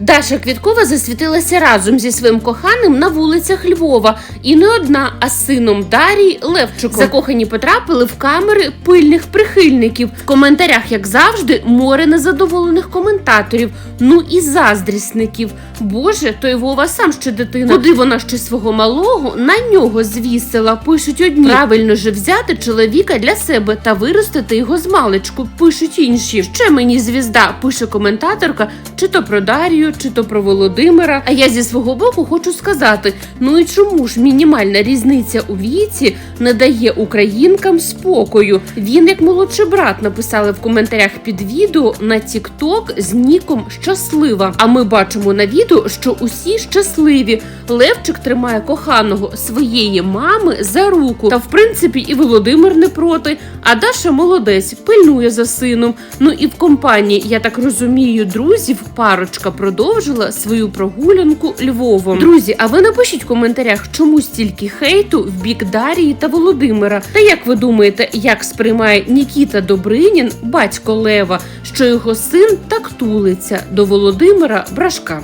Даша Квіткова засвітилася разом зі своїм коханим на вулицях Львова. І не одна, а з сином Дарії Левчуком. Закохані потрапили в камери пильних прихильників. В коментарях, як завжди, море незадоволених коментаторів. Ну і заздрісників. Боже, той Вова сам ще дитина. Куди вона ще свого малого на нього звісила? Пишуть одні. Правильно же взяти чоловіка для себе та виростити його з маличку. Пишуть інші. Ще мені звізда, пише коментаторка, чи то про Дарію, чи то про Володимира. А я зі свого боку хочу сказати: ну і чому ж мінімальна різниця у віці не дає українкам спокою? Він, як молодший брат, написали в коментарях під відео на TikTok з ніком щаслива. А ми бачимо на відео, що усі щасливі. Левчик тримає коханого своєї мами за руку. Та в принципі і Володимир не проти. А Даша молодець, пильнує за сином. Ну і в компанії, я так розумію, друзів парочка продовжила свою прогулянку Львовом. Друзі, а ви напишіть в коментарях, чому стільки хейту в бік Дарії та Володимира. Та як ви думаєте, як сприймає Нікіта Добринін, батько Лева, що його син так тулиться до Володимира Брашка?